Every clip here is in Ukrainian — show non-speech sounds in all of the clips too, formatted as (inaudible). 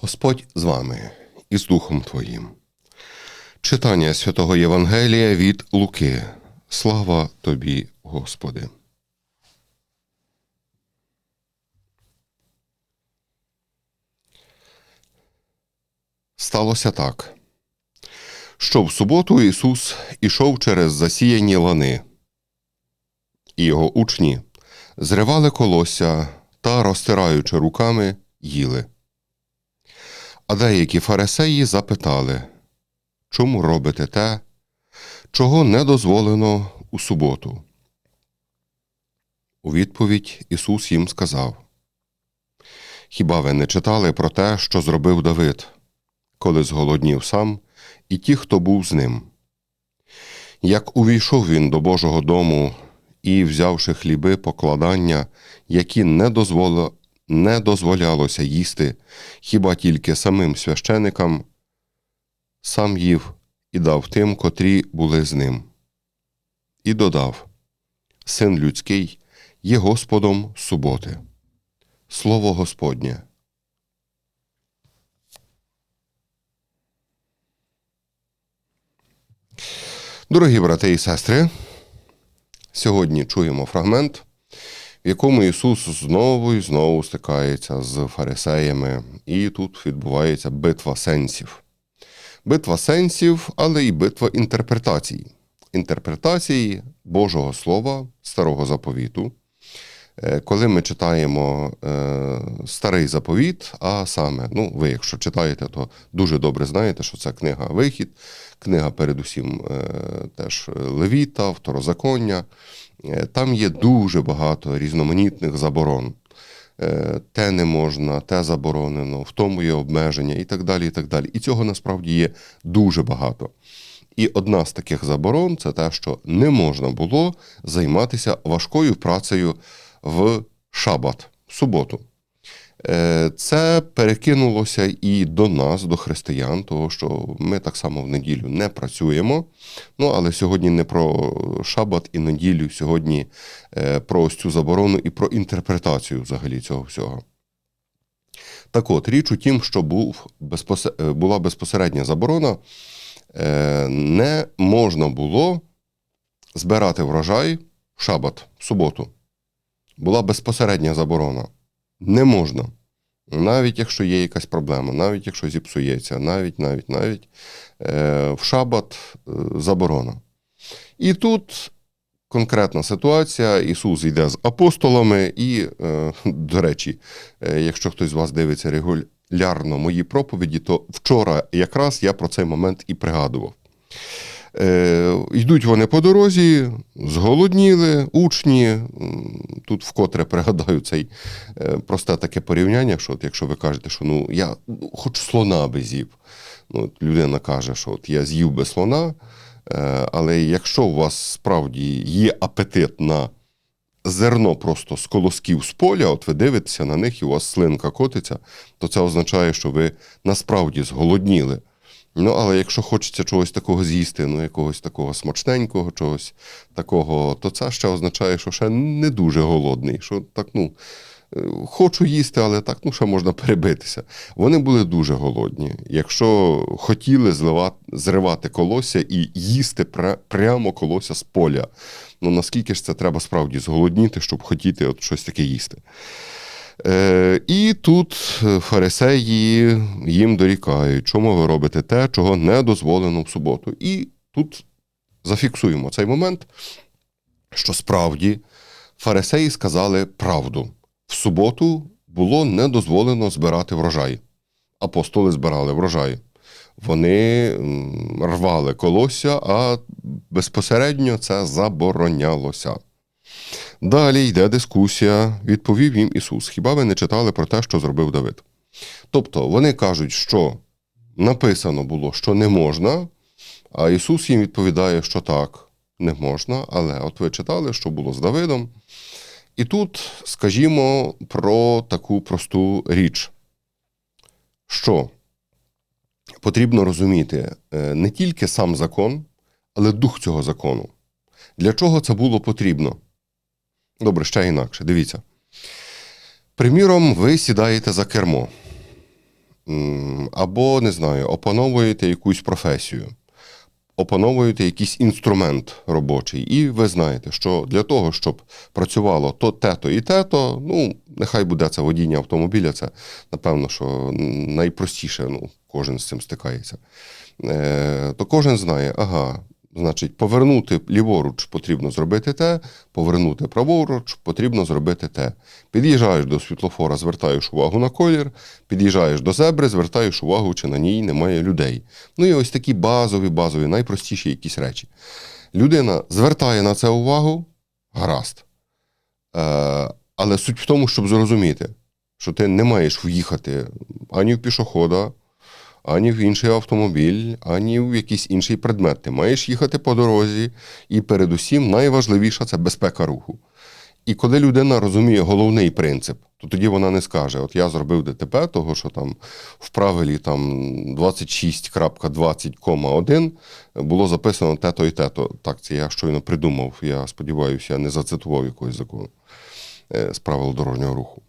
Господь з вами і з Духом Твоїм. Читання святого Євангелія від Луки. Слава тобі, Господи. Сталося так, що в суботу Ісус ішов через засіяні лани, і його учні зривали колосся та, розтираючи руками, їли. А деякі фарисеї запитали, чому робите те, чого не дозволено у суботу? У відповідь Ісус їм сказав: Хіба ви не читали про те, що зробив Давид, коли зголоднів сам, і ті, хто був з ним? Як увійшов він до Божого дому і, взявши хліби покладання, які не дозволило не дозволялося їсти хіба тільки самим священикам, сам їв і дав тим, котрі були з ним. І додав Син людський є Господом суботи. Слово Господнє. Дорогі брати і сестри, сьогодні чуємо фрагмент, в якому Ісус знову і знову стикається з фарисеями, і тут відбувається битва сенсів. Битва сенсів, але й битва інтерпретацій. Інтерпретації Божого Слова, старого заповіту. Е, Коли ми читаємо е, старий заповіт, а саме, ну, ви, якщо читаєте, то дуже добре знаєте, що це книга Вихід, книга, передусім, е, теж Левіта, Второзаконня. Е, Там є дуже багато різноманітних заборон. Е, Те не можна, те заборонено, в тому є обмеження і так далі. І так далі. І цього насправді є дуже багато. І одна з таких заборон це те, що не можна було займатися важкою працею в шабат, в суботу. Е, Це перекинулося і до нас, до християн, того що ми так само в неділю не працюємо. Ну, але сьогодні не про шабат і неділю, сьогодні е, про ось цю заборону і про інтерпретацію взагалі цього всього. Так от, річ у тім, що був е, була безпосередня заборона, не можна було збирати врожай в шабат, в суботу. Була безпосередня заборона. Не можна. Навіть якщо є якась проблема, навіть якщо зіпсується, навіть, навіть, навіть е, в шабат е, заборона. І тут конкретна ситуація. Ісус йде з апостолами, і, е, (laughs) до речі, якщо хтось з вас дивиться регулярно мої проповіді, то вчора якраз я про цей момент і пригадував. Е, Йдуть вони по дорозі, зголодніли, учні. Тут вкотре пригадаю цей е, просте таке порівняння, що от якщо ви кажете, що ну я ну, хоч слона би з'їв. Ну, от людина каже, що от я з'їв би слона, е, але якщо у вас справді є апетит на зерно просто з колосків з поля, от ви дивитеся на них і у вас слинка котиться, то це означає, що ви насправді зголодніли. Ну, але якщо хочеться чогось такого з'їсти, ну якогось такого смачненького, чогось такого, то це ще означає, що ще не дуже голодний. Що так, ну, е, хочу їсти, але так, ну, ще можна перебитися. Вони були дуже голодні. Якщо хотіли зливати, зривати колося і їсти пра- прямо колося з поля, ну наскільки ж це треба справді зголодніти, щоб хотіти от щось таке їсти. Е, і тут е, фарисеї їм дорікають, чому ви робите те, чого не дозволено в суботу. І тут зафіксуємо цей момент, що справді фарисеї сказали правду. В суботу було не дозволено збирати врожай. Апостоли збирали врожай. Вони рвали колосся, а безпосередньо це заборонялося. Далі йде дискусія, відповів їм Ісус. Хіба ви не читали про те, що зробив Давид? Тобто вони кажуть, що написано було, що не можна, а Ісус їм відповідає, що так, не можна, але от ви читали, що було з Давидом. І тут скажімо про таку просту річ, що потрібно розуміти е, не тільки сам закон, але дух цього закону. Для чого це було потрібно? Добре, ще інакше. Дивіться. Приміром, ви сідаєте за кермо. або не знаю, опановуєте якусь професію, опановуєте якийсь інструмент робочий, і ви знаєте, що для того, щоб працювало то те-то і те-то, ну, нехай буде це водіння автомобіля, це напевно, що найпростіше, ну, кожен з цим стикається. Е, то кожен знає, ага, значить, повернути ліворуч потрібно зробити те, повернути праворуч потрібно зробити те. Під'їжджаєш до світлофора, звертаєш увагу на колір, під'їжджаєш до зебри, звертаєш увагу, чи на ній немає людей. Ну і ось такі базові, базові, найпростіші якісь речі. Людина звертає на це увагу, гаразд. Е, але суть в тому, щоб зрозуміти, що ти не маєш в'їхати ані в пішохода, ані в інший автомобіль, ані в якийсь інший предмет. Ти маєш їхати по дорозі, і передусім найважливіше це безпека руху. І коли людина розуміє головний принцип, то тоді вона не скаже: От я зробив ДТП, того що там в правилі там 26.20,1 було записано те-то і те-то. Так, це я щойно придумав. Я сподіваюся, я не зацитував якогось закону е, з правил дорожнього руху.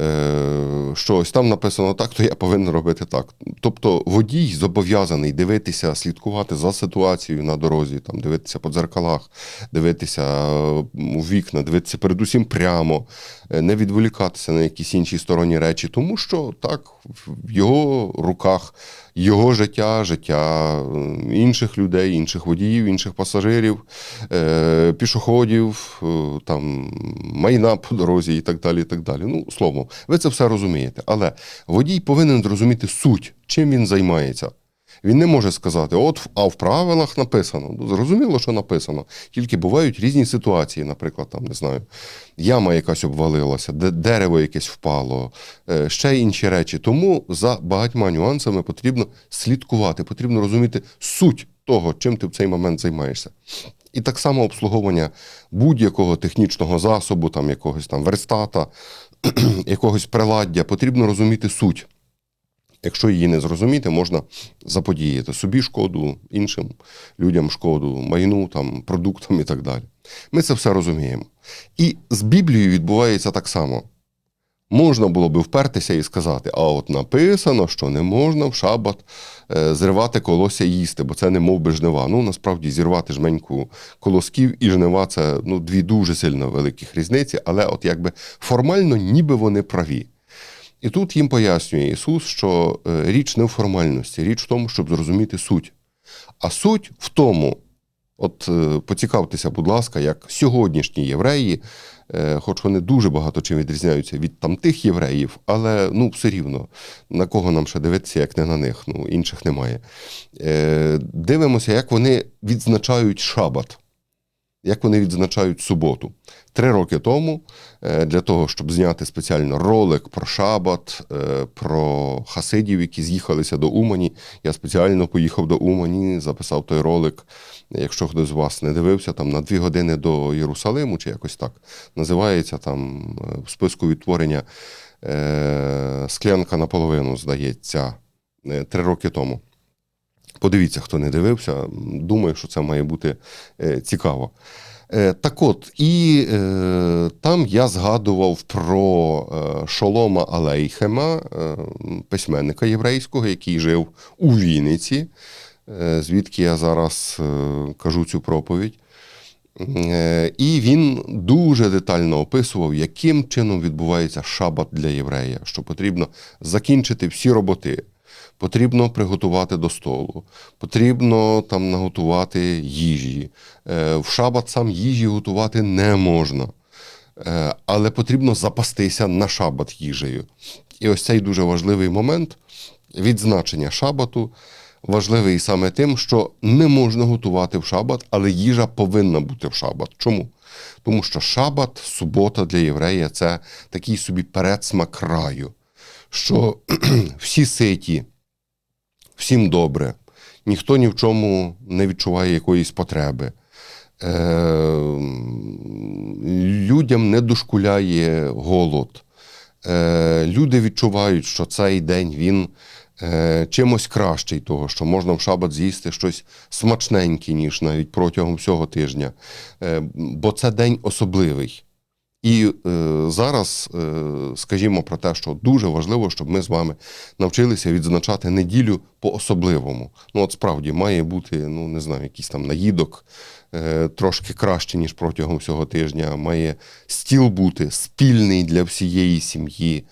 Е, що ось там написано так, то я повинен робити так. Тобто водій зобов'язаний дивитися, слідкувати за ситуацією на дорозі, там, дивитися по дзеркалах, дивитися у вікна, дивитися передусім прямо, е, не відволікатися на якісь інші сторонні речі, тому що так, в його руках його життя, життя інших людей, інших водіїв, інших пасажирів, е, пішоходів, там, майна по дорозі і так далі. і так далі. Ну, словом, ви це все розумієте. Але водій повинен зрозуміти суть, чим він займається. Він не може сказати, от а в правилах написано. Ну, Зрозуміло, що написано. Тільки бувають різні ситуації, наприклад, там не знаю, яма якась обвалилася, дерево якесь впало, е, ще інші речі. Тому за багатьма нюансами потрібно слідкувати, потрібно розуміти суть того, чим ти в цей момент займаєшся. І так само обслуговування будь-якого технічного засобу, там якогось там верстата, (clears throat) якогось приладдя, потрібно розуміти суть. Якщо її не зрозуміти, можна заподіяти собі шкоду, іншим людям шкоду, майну, там, продуктам і так далі. Ми це все розуміємо. І з Біблією відбувається так само. Можна було би впертися і сказати, а от написано, що не можна в шабат е, зривати колосся їсти, бо це не мов би жнива. Ну, насправді, зірвати жменьку колосків і жнива це ну, дві дуже сильно великих різниці, але от якби формально ніби вони праві. І тут їм пояснює Ісус, що е, річ не в формальності, річ в тому, щоб зрозуміти суть. А суть в тому, от е, поцікавтеся, будь ласка, як сьогоднішні євреї, е, хоч вони дуже багато чим відрізняються від тамтих євреїв, але ну все рівно на кого нам ще дивитися, як не на них, ну інших немає. Дивимося, як вони відзначають шабат як вони відзначають суботу. Три роки тому е, для того, щоб зняти спеціально ролик про Шабат, е, про Хасидів, які з'їхалися до Умані. Я спеціально поїхав до Умані, записав той ролик. Якщо хтось з вас не дивився, там на дві години до Єрусалиму, чи якось так називається там е, в списку відтворення склянка наполовину, здається, три роки тому. Подивіться, хто не дивився. Думаю, що це має бути е, цікаво. Е, так от, і е, там я згадував про е, Шолома Алейхема, письменника єврейського, який жив у Вінниці, звідки я зараз кажу цю проповідь. І він дуже детально описував, яким чином відбувається шабат для єврея, що потрібно закінчити всі роботи потрібно приготувати до столу, потрібно там наготувати їжі. Е, в шабат сам їжі готувати не можна. Е, але потрібно запастися на шабат їжею. І ось цей дуже важливий момент відзначення шабату. Важливий саме тим, що не можна готувати в шабат, але їжа повинна бути в шабат. Чому? Тому що шабат, субота для єврея це такий собі передсмак краю, що (clears throat) всі ситі, всім добре, ніхто ні в чому не відчуває якоїсь потреби. Е, Людям не дошкуляє голод. Е, Люди відчувають, що цей день він е, чимось кращий, того, що можна в шабат з'їсти щось смачненьке, ніж навіть протягом всього тижня. Е, Бо це день особливий. І е, зараз е, скажімо про те, що дуже важливо, щоб ми з вами навчилися відзначати неділю по-особливому. Ну, от справді має бути, ну не знаю, якийсь там наїдок е, трошки краще, ніж протягом всього тижня. Має стіл бути спільний для всієї сім'ї.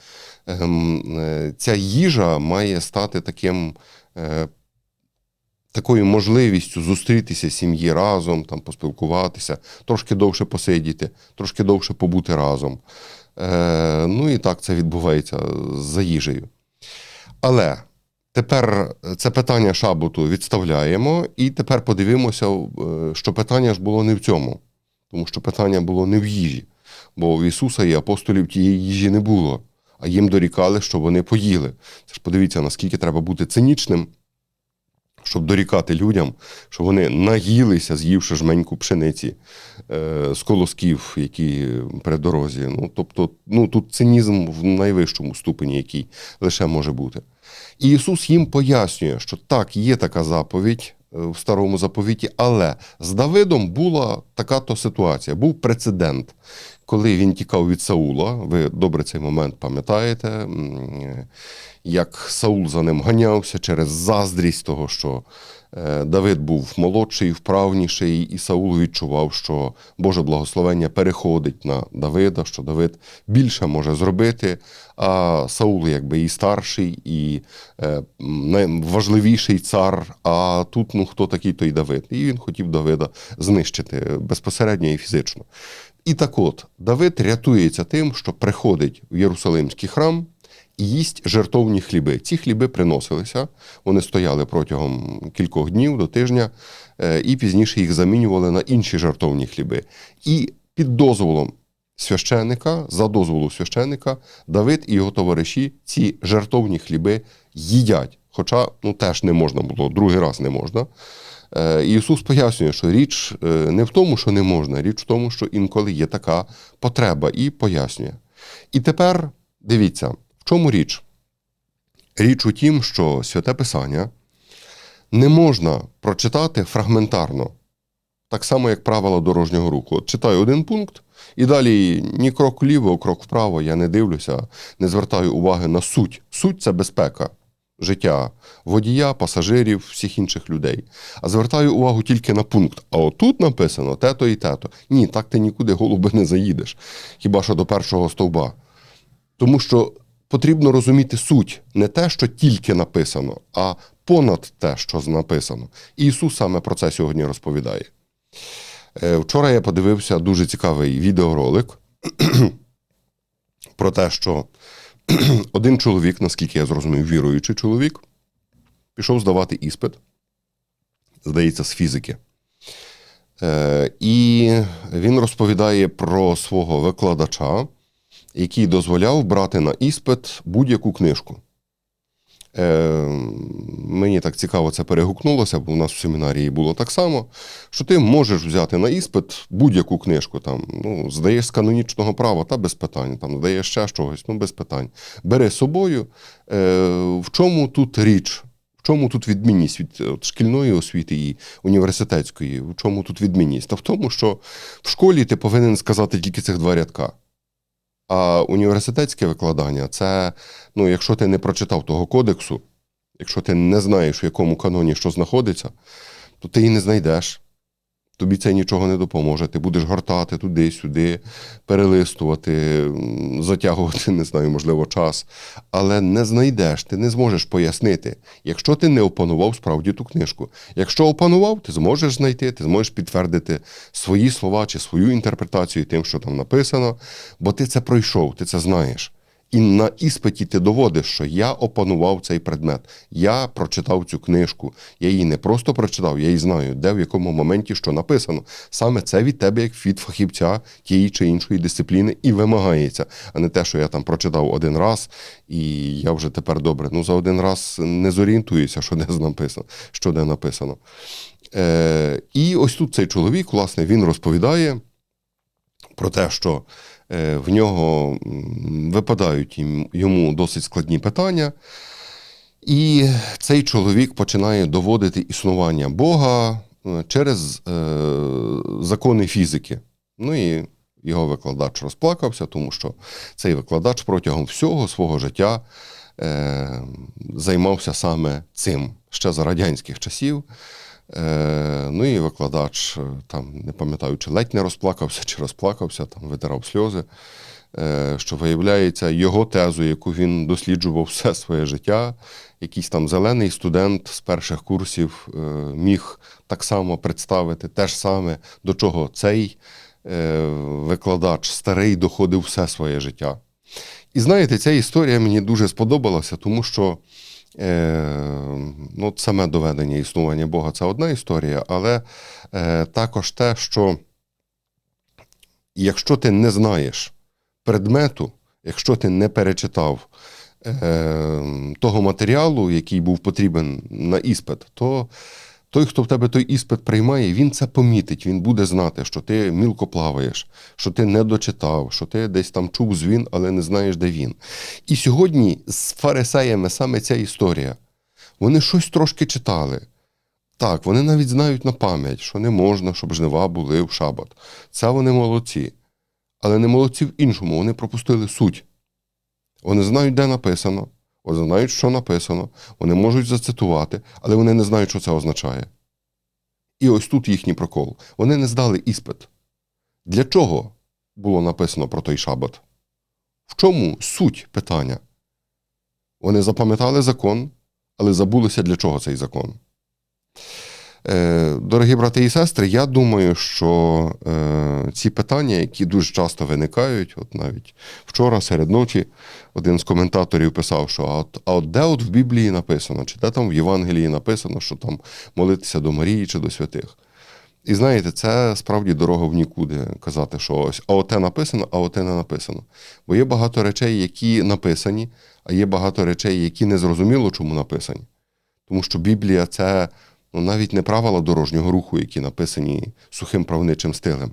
Ем, е, ця їжа має стати таким. Е, Такою можливістю зустрітися сім'ї разом, там поспілкуватися, трошки довше посидіти, трошки довше побути разом. Е, ну і так це відбувається за їжею. Але тепер це питання шабуту відставляємо, і тепер подивимося, е, що питання ж було не в цьому, тому що питання було не в їжі, бо в Ісуса і апостолів тієї їжі не було, а їм дорікали, що вони поїли. Це ж подивіться, наскільки треба бути цинічним щоб дорікати людям, що вони наїлися, з'ївши жменьку пшениці е, з колосків, які при дорозі. Ну, тобто, ну, тут цинізм в найвищому ступені, який лише може бути. І Ісус їм пояснює, що так, є така заповідь е, в старому заповіті, але з Давидом була така то ситуація, був прецедент. Коли він тікав від Саула, ви добре цей момент пам'ятаєте, е, як Саул за ним ганявся через заздрість того, що е, Давид був молодший, вправніший, і Саул відчував, що Боже благословення переходить на Давида, що Давид більше може зробити, а Саул якби і старший, і е, найважливіший цар. А тут ну хто такий той Давид? І він хотів Давида знищити безпосередньо і фізично. І так от, Давид рятується тим, що приходить в Єрусалимський храм і їсть жертовні хліби. Ці хліби приносилися, вони стояли протягом кількох днів до тижня, е, і пізніше їх замінювали на інші жертовні хліби. І під дозволом священика, за дозволу священика, Давид і його товариші ці жертовні хліби їдять. Хоча ну, теж не можна було, другий раз не можна. Е, Ісус пояснює, що річ е, не в тому, що не можна, річ в тому, що інколи є така потреба, і пояснює. І тепер дивіться, в чому річ? Річ у тім, що святе Писання не можна прочитати фрагментарно, так само, як правила дорожнього руху. От читаю один пункт, і далі ні крок вліво, крок вправо, я не дивлюся, не звертаю уваги на суть. Суть це безпека життя водія, пасажирів, всіх інших людей. А звертаю увагу тільки на пункт. А отут написано те-то і те-то. Ні, так ти нікуди голуби не заїдеш, хіба що до першого стовба. Тому що потрібно розуміти суть, не те, що тільки написано, а понад те, що написано. І Ісус саме про це сьогодні розповідає. Е, Вчора я подивився дуже цікавий відеоролик (clears throat) про те, що (clears throat) один чоловік, наскільки я зрозумів, віруючий чоловік, пішов здавати іспит, здається, з фізики. Е, І він розповідає про свого викладача, який дозволяв брати на іспит будь-яку книжку. Е, Мені так цікаво це перегукнулося, бо у нас в семінарії було так само, що ти можеш взяти на іспит будь-яку книжку, там, ну, здаєш з канонічного права, та без питань, там, здаєш ще чогось, ну без питань. Бери з собою. Е, В чому тут річ? В чому тут відмінність від от, шкільної освіти і університетської? В чому тут відмінність? Та в тому, що в школі ти повинен сказати тільки цих два рядка. А університетське викладання це, ну, якщо ти не прочитав того кодексу, якщо ти не знаєш, в якому каноні що знаходиться, то ти і не знайдеш. Тобі це нічого не допоможе. Ти будеш гортати туди-сюди, перелистувати, затягувати, (laughs) не знаю, можливо, час. Але не знайдеш, ти не зможеш пояснити, якщо ти не опанував справді ту книжку. Якщо опанував, ти зможеш знайти, ти зможеш підтвердити свої слова чи свою інтерпретацію тим, що там написано, бо ти це пройшов, ти це знаєш. І на іспиті ти доводиш, що я опанував цей предмет, я прочитав цю книжку. Я її не просто прочитав, я її знаю, де в якому моменті що написано. Саме це від тебе, як від фахівця тієї чи іншої дисципліни, і вимагається, а не те, що я там прочитав один раз, і я вже тепер добре. Ну за один раз не зорієнтуюся, що де написано. Що де написано. Е, І ось тут цей чоловік, власне, він розповідає про те, що в нього випадають йому досить складні питання. І цей чоловік починає доводити існування Бога е, через е, закони фізики. Ну і його викладач розплакався, тому що цей викладач протягом всього свого життя е, займався саме цим ще за радянських часів. Е, ну і викладач е, там, не пам'ятаю, чи ледь не розплакався, чи розплакався, там витирав сльози. Е, що виявляється, його тезу, яку він досліджував все своє життя, якийсь там зелений студент з перших курсів міг так само представити те ж саме, до чого цей викладач старий доходив все своє життя. І знаєте, ця історія мені дуже сподобалася, тому що ну, саме доведення існування Бога це одна історія, але е, також те, що якщо ти не знаєш предмету, якщо ти не перечитав е, того матеріалу, який був потрібен на іспит, то той, хто в тебе той іспит приймає, він це помітить, він буде знати, що ти мілко плаваєш, що ти не дочитав, що ти десь там чув звін, але не знаєш, де він. І сьогодні з фарисеями саме ця історія. Вони щось трошки читали. Так, вони навіть знають на пам'ять, що не можна, щоб жнива були в шабат. Це вони молодці. Але не молодці в іншому, вони пропустили суть. Вони знають, де написано, вони знають, що написано, вони можуть зацитувати, але вони не знають, що це означає. І ось тут їхній прокол. Вони не здали іспит. Для чого було написано про той шабат? В чому суть питання? Вони запам'ятали закон, але забулися, для чого цей закон. Е, Дорогі брати і сестри, я думаю, що е, ці питання, які дуже часто виникають, от навіть вчора, серед ночі, один з коментаторів писав, що а от, а от де от в Біблії написано, чи де там в Євангелії написано, що там молитися до Марії чи до святих. І знаєте, це справді дорога в нікуди казати, що ось а оте написано, а оте не написано. Бо є багато речей, які написані, а є багато речей, які не зрозуміло, чому написані. Тому що Біблія це ну, навіть не правила дорожнього руху, які написані сухим правничим стилем.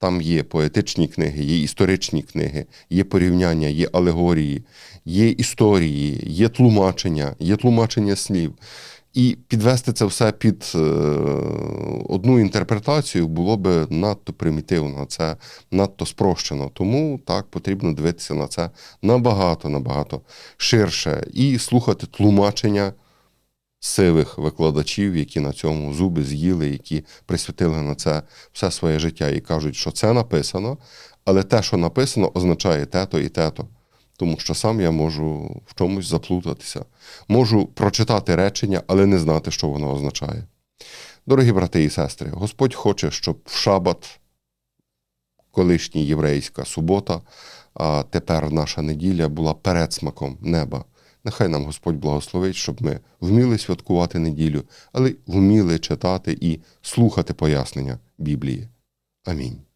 Там є поетичні книги, є історичні книги, є порівняння, є алегорії, є історії, є тлумачення, є тлумачення слів. І підвести це все під е, одну інтерпретацію було би надто примітивно, це надто спрощено. Тому так потрібно дивитися на це набагато, набагато ширше і слухати тлумачення сивих викладачів, які на цьому зуби з'їли, які присвятили на це все своє життя і кажуть, що це написано, але те, що написано, означає те-то і те-то. Тому що сам я можу в чомусь заплутатися. Можу прочитати речення, але не знати, що воно означає. Дорогі брати і сестри, Господь хоче, щоб в шабат, колишній єврейська субота, а тепер наша неділя була передсмаком неба. Нехай нам Господь благословить, щоб ми вміли святкувати неділю, але вміли читати і слухати пояснення Біблії. Амінь.